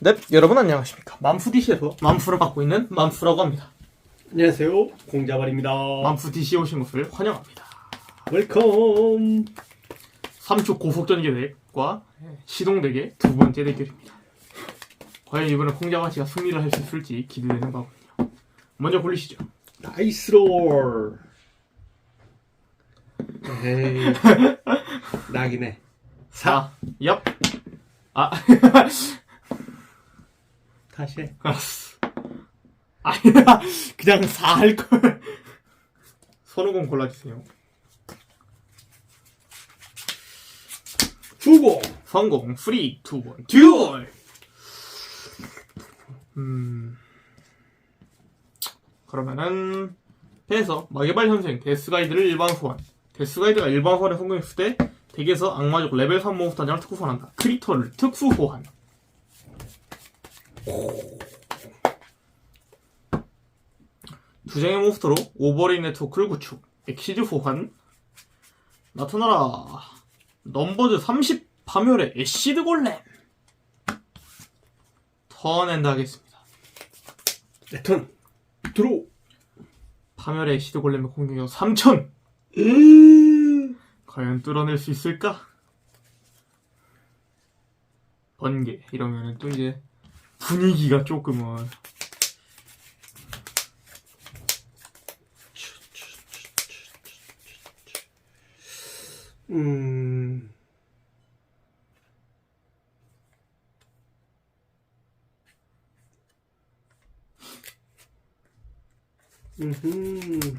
네, 여러분 안녕하십니까. 맘프 DC에서 맘프를 맡고 있는 맘프라고 합니다. 안녕하세요 공자발입니다 맘프 DC에 오신 것을 환영합니다. 웰컴 3초 고속전 대결과 시동대결 두 번째 대결입니다. 과연 이번에 콩자마치가 승리를 할 수 있을지 기대되는 바군요. 먼저 골리시죠. 나이스 롤 에이 낙이네 4, 얍. 아, 다시 해 알았어. 아니야, 그냥 4 할걸. 선우공 골라주세요. 후보 성공, 3, 2, 1, 듀얼! 음. 그러면은, 패에서 마개발 현생 데스가이드를 일반 소환. 데스가이드가 일반 소환에 성공했을 때, 덱에서 악마족 레벨 3 몬스터 한 장을 특수 소환한다. 크리터를 특수 소환. 두 장의 몬스터로 오버레인 네트워크를 구축. 엑시즈 소환. 나타나라. 넘버즈 30 파멸의 애시드 골렘. 턴엔드 하겠습니다. 내턴 들어 파멸의 애시드 골렘의 공격력 3000. 음 과연 뚫어낼 수 있을까? 번개 이러면은 또 이제 분위기가 조금은 음. 음흠.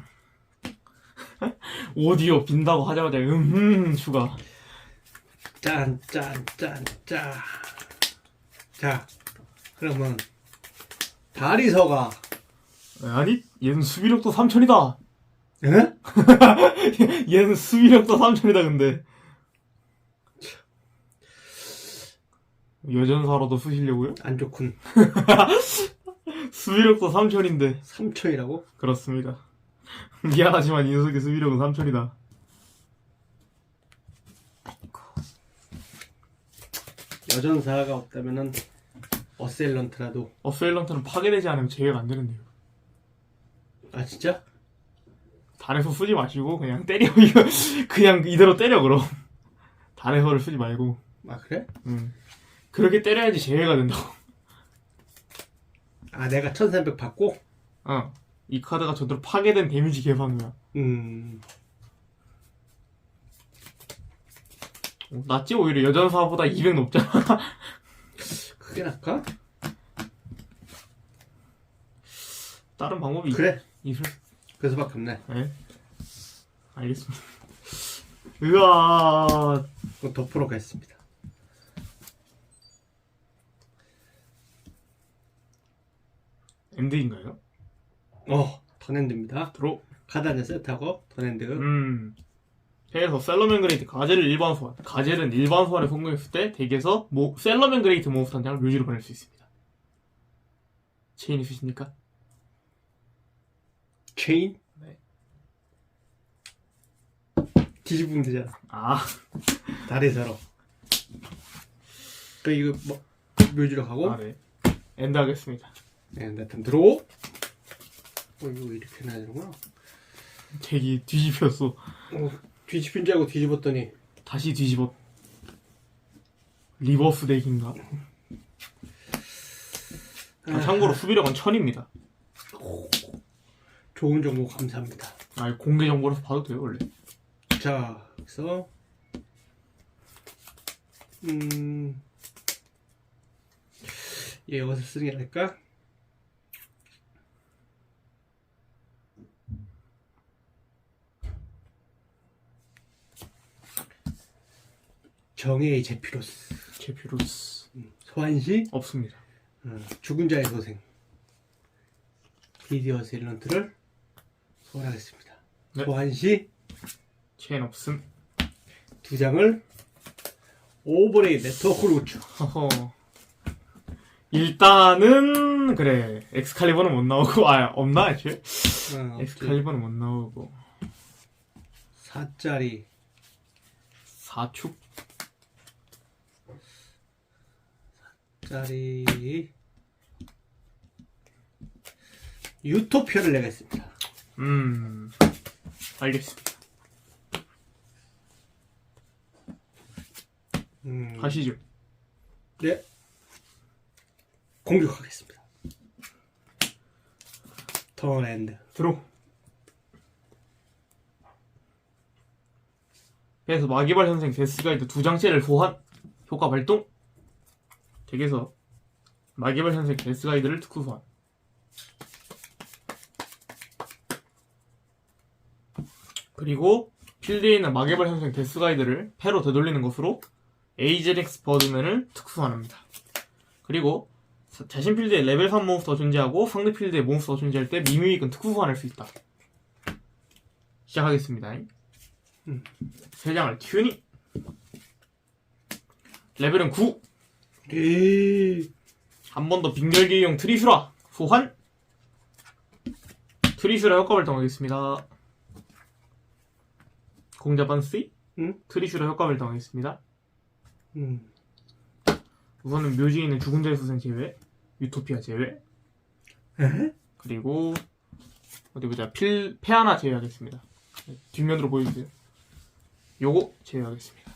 오디오 빈다고 하자마자 음흠 추가. 짠, 짠, 짠, 짠. 자, 그러면 다리서가 아니 얘는 수비력도 3000이다. 에? 얘는 수비력도 3000이다 근데. 여전사로도 쓰시려고요? 안 좋군. 수비력도 3000인데 3초이라고? 그렇습니다. 미안하지만 이 녀석의 수비력은 3000이다. 여전사가 없다면은 어셀런트라도 어세일런트는 파괴되지 않으면 제외가 안 되는데요. 아 진짜? 단에서 쓰지 마시고 그냥 때려 이거 그냥 이대로 때려 그럼. 단에서를 쓰지 말고. 아 그래? 음. 그렇게 때려야지 제외가 된다고. 아 내가 1300 받고? 어. 이 카드가 저대로 파괴된 데미지 개방이야. 음 어, 낫지 오히려 여전사보다 200 높잖아. 그게 나을까? 다른 방법이 그래 있을 그래서밖에 없네 네. 알겠습니다. 으아. 그럼 덮으러 가겠습니다 엔드인가요? 어 턴핸드입니다 들어. 한장 세트하고 턴핸드 음. 패에서 셀러맨 그레이트 가젤을 일반 소환. 가젤은 일반 소환에 성공했을 때 덱에서 모, 셀러맨 그레이트 몬스터 한 장을 묘지로 보낼 수 있습니다. 체인 있으십니까? 체인? 네. 뒤집으면 되잖아 아, 다리서로 그 이거 뭐 묘지로 가고 아 네. 엔드 하겠습니다. 네, 내턴 들어 어 이거 이렇게 해야 되는구나 덱이 뒤집혔어. 어, 뒤집힌 줄 알고 뒤집었더니 다시 뒤집어. 리버스 덱인가? 아, 참고로 수비력은 1000입니다. 좋은 정보 감사합니다 아, 공개 정보로서 봐도 돼요, 원래. 자 그래서 음... 얘 어디서 쓰는 게 나을까? 정의의 제피로스 제피루스. 소환시 없습니다. 어, 죽은 자의 소생 비디어스 일런트를 소환하겠습니다 네. 소환시 체인 없음. 두 장을 오버레이 네트워크로 구축 허허. 일단은, 그래. 엑스칼리버는 못 나오고, 아, 없나, 애초에? 어, 엑스칼리버는 못 나오고. 4짜리 4축. 10짜리 유토피아를 내겠습니다. 음, 알겠습니다. 음, 가시죠. 네. 공격하겠습니다. 턴 엔드. 들어. 그래서 마기발 현생 데스가이드 두 장째를 소환 효과 발동 덱에서 마기발 현생 데스가이드를 특수 소환 그리고 필드에 있는 마개발 현생 데스가이드를 패로 되돌리는 것으로 에이제렉스 버드맨을 특수 소환합니다. 그리고 자- 자신 필드에 레벨 3 몬스터 존재하고 상대 필드에 몬스터 존재할 때 미미익은 특수 소환할 수 있다. 시작하겠습니다. 음. 세 장을 튜닝. 레벨은 9. 이한번 더 빙결기용 트리슈라 소환. 트리슈라 효과 발동하겠습니다. 공자반 C. 응? 트리슈라 효과 발동하겠습니다. 음. 우선은 묘지에 있는 죽은 자의 수생 제외, 유토피아 제외, 에? 그리고 어디 보자 필패 하나 제외하겠습니다. 네, 뒷면으로 보여주세요. 요거 제외하겠습니다.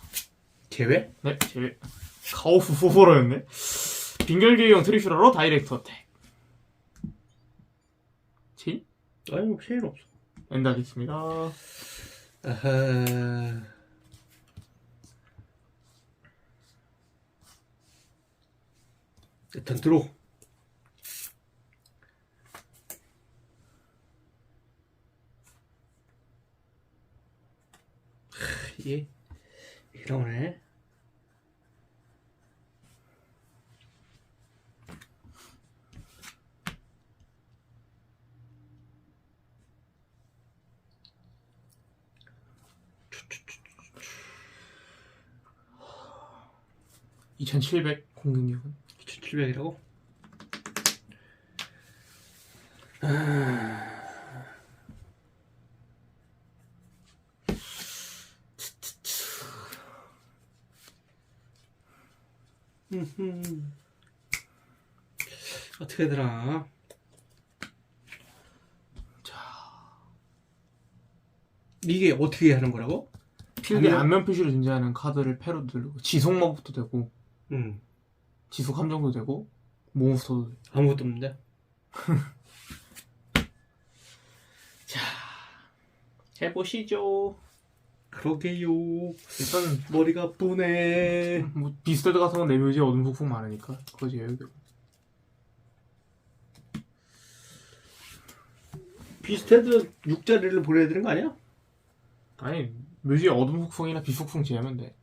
제외? 네, 제외. 카오프 소보로였네. 빙결계형 트리슈라로 다이렉트 어택. 치? 아니 뭐 필요 없어. 엔드 하겠습니다. 아하. 일단 들어. 하, 이게 이러네. (2700) 공격력은 2700이라고? 어떻게 되나? 이게 어떻게 하는 거라고? 필드에 안면- 표시로 존재하는 카드를 패로 들고 지속 마법도 되고 음, 지속 함정도 되고 몬스터도 되고 아무것도 없는데. 해보시죠 그러게요. 일단 머리가 아프네. 뭐 같은 건 내묘지에 어둠 폭풍 많으니까 그거 제외해도 되고 비스테드 6자리를 보내야 되는 거 아니야? 아니 묘지에 어둠 폭풍이나 비폭풍 제외하면 돼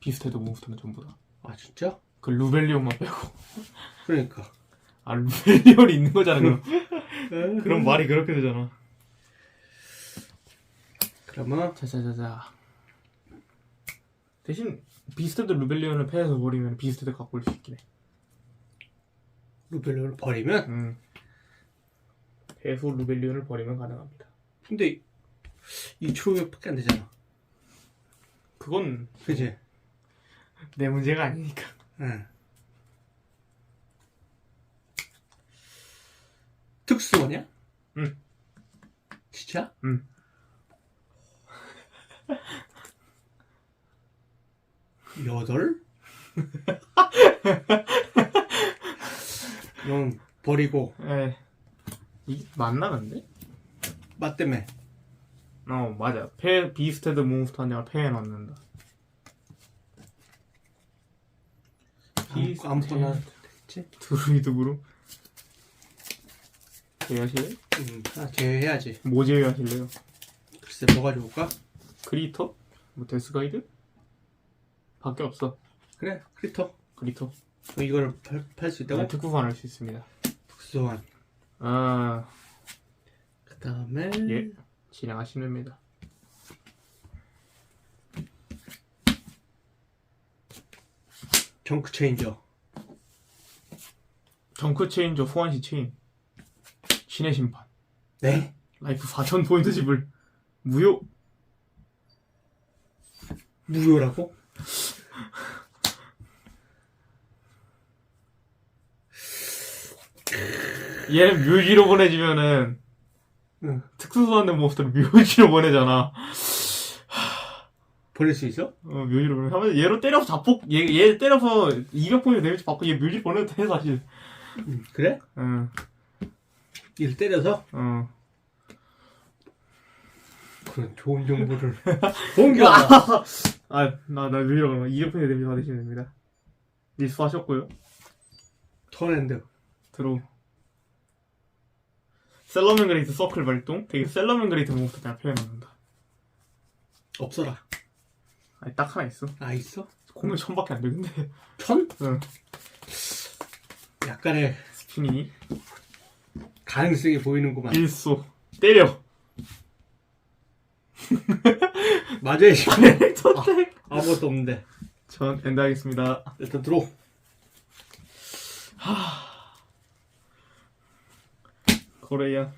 비스테드 몬스터는 전부 다그 아 진짜? 루벨리온만 빼고 그러니까. 아 루벨리온이 있는 거잖아 그럼 그럼 말이 그렇게 되잖아 그러면 자자자자 대신 비스테드 루벨리온을 패해서 버리면 비스테드 갖고 올 수 있긴 해 루벨로를 버리면 음. 패소 루벨리온을 버리면 가능합니다 근데 2,500밖에 안 되잖아. 그건 그지? 내 문제가 아니니까 응. 특수원이야? 응. 진짜? 응. 여덟? 그럼 버리고 에 이, 맞나 근데? 맛 때문에 어 맞아 패 비스테드 몬스터 한 장을 패에 넣는다 아무- 아무거나 그룹 제외하실래요? 음, 하나 제외해야지. 뭐 제외하실래요? 글쎄 뭐가 좋을까? 크리터? 뭐 데스가이드? 밖에 없어 그래 크리터. 크리터 어, 이걸 팔 수 있다고? 네, 특수 소환할 수 있습니다 특수원. 아그 다음에 예. 진행하시면 됩니다 정크 체인저. 정크 체인저 소환시 체인 신의 심판 네? 라이프 4000포인트 지불 무효 무효라고? 얘는 묘지로 보내주면은 응. 특수소환된 몬스터를 묘지로 보내잖아. 보낼 수 있어? 어, 묘지로 보내. 하면 얘로 때려서 자폭, 얘, 얘 때려서 200포인트 데미지 받고 얘 묘지 보내도 돼, 사실. 응. 그래? 응, 이를 때려서? 응. 그런 좋은 정보를. 공격! 아, 나, 나 묘지로 보내. 200포인트 데미지 받으시면 됩니다. 리스 하셨고요. 턴핸드. 들어. 셀러맨 그레이트 서클 발동. 되게 셀러맨 그레이트 몬스터 그냥 표현합니다. 없어라. 아니, 딱 하나 있어. 아, 있어? 공격 천밖에 안 되는데. 천? 응. 약간의 스피니. 가능성이 보이는구만. 일소. 때려. 맞아요, 지금. 선택. 아무것도 없는데. 전 엔드 하겠습니다. 일단 들어. 코레이안.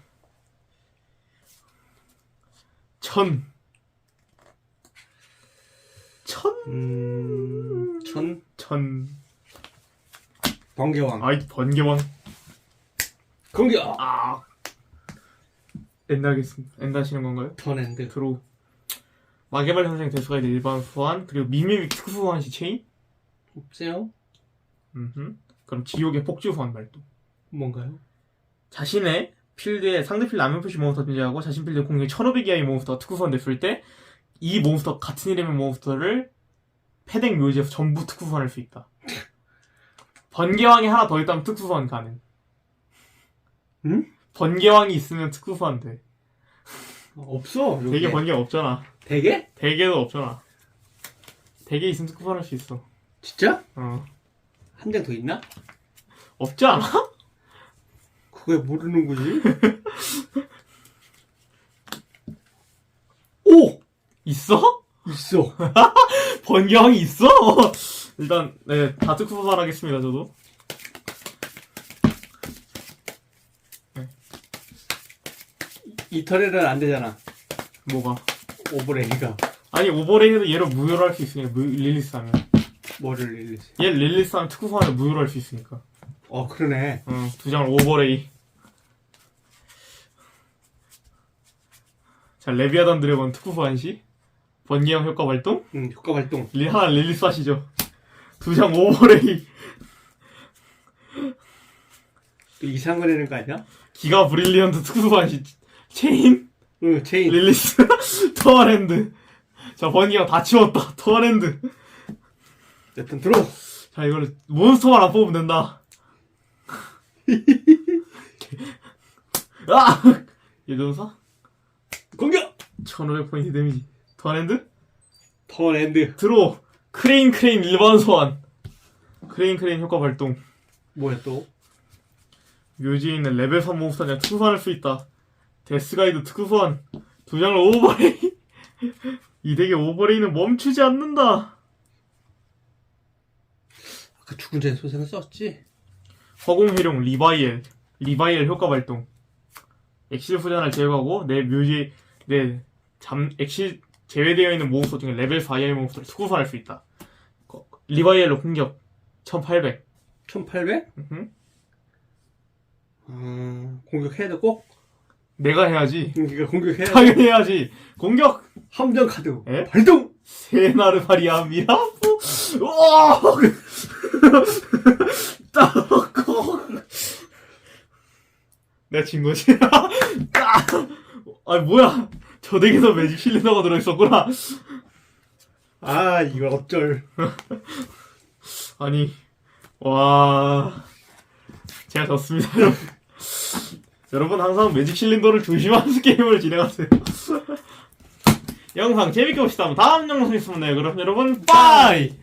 천. 천. 음, 천, 천. 번개왕. 아이, 번개왕. 공격! 아. 엔드 하겠습니다. 엔드 하시는 건가요? 턴핸드. 드로우. 마개발 현생 대수가 일반 소환, 그리고 미미믹 특수 소환 시 체인? 없어요? 음흠. 그럼 지옥의 폭주 소환 발동. 뭔가요? 자신의 필드에 상대 필드 안면 표시 몬스터 존재하고 자신 필드 공격이 1500 이하의 몬스터가 특수 소환 됐을 때 이 몬스터 같은 이름의 몬스터를 패덱 묘지에서 전부 특수 소환할 수 있다. 번개왕이 하나 더 있다면 특수 소환 가능. 응? 번개왕이 있으면 특수 소환 돼. 없어. 여기에. 대개 번개 없잖아. 대게? 대개도 없잖아. 대개 있으면 특수 소환할 수 있어. 진짜? 어. 한 장 더 있나? 없지 않아? 그걸 모르는 거지? 오! 있어? 있어. 번개왕이 있어? 일단 네, 다 특수 소환하겠습니다. 저도. 이 턴에는 안 되잖아. 뭐가? 오버레이가. 아니 오버레이도 얘를 무효로 할 수 있으니까 무, 릴리스하면 뭐를 릴리지? 얘 릴리스하면 특수 소환을 무효로 할 수 있으니까 어, 그러네. 응, 두 장을 오버레이 자 레비아단 드래곤 특수 소환 시 번개형 효과 발동 응, 효과 발동. 리, 하나 릴리스 하시죠 두 장 오버레이 또 이상한 거 내는 거 아니야? 기가 브릴리언트 특수 소환 시 체인 응, 체인. 릴리스 터렌드 자 번개형 다 치웠다 터렌드 일단 들어. 자 이거를 몬스터만 안 뽑으면 된다 아! 예전사? 공격! 1500포인트 데미지 턴핸드? 턴핸드. 드로 크레인 크레인 일반 소환. 크레인 크레인 효과 발동. 뭐야 또? 묘지에 있는 레벨 3 몬스터냐 특수 소환할 수 있다. 데스가이드 특수 소환. 두 장을 오버레이. 이 덱의 오버레이는 멈추지 않는다. 아까 죽은 자의 소생을 썼지? 허공회룡 리바이엘. 리바이엘 효과 발동. 엑실 후전을 제거하고 내 묘지 내 잠 엑실 제외되어 있는 몬스터 중에 레벨 4 이하의 몬스터를 특수소환할 수 있다 거- 리바이엘로 공격 1800 1800? 음흠. 아, 공격해야 돼 꼭? 내가 해야지 그러니까 공격해야 돼. 당연히 해야지 공격 함정 카드. 에? 발동! 세나르바리아 미라프 우와 따고 내가 진 거지 아 뭐야 저 덱에서 매직 실린더가 들어있었구나. 아, 이거 어쩔. 아니 와. 제가 졌습니다 여러분. 여러분 항상 매직 실린더를 조심하면서 게임을 진행하세요. 영상 재밌게 보시다면 다음 영상 있으면 네 그럼 여러분 빠이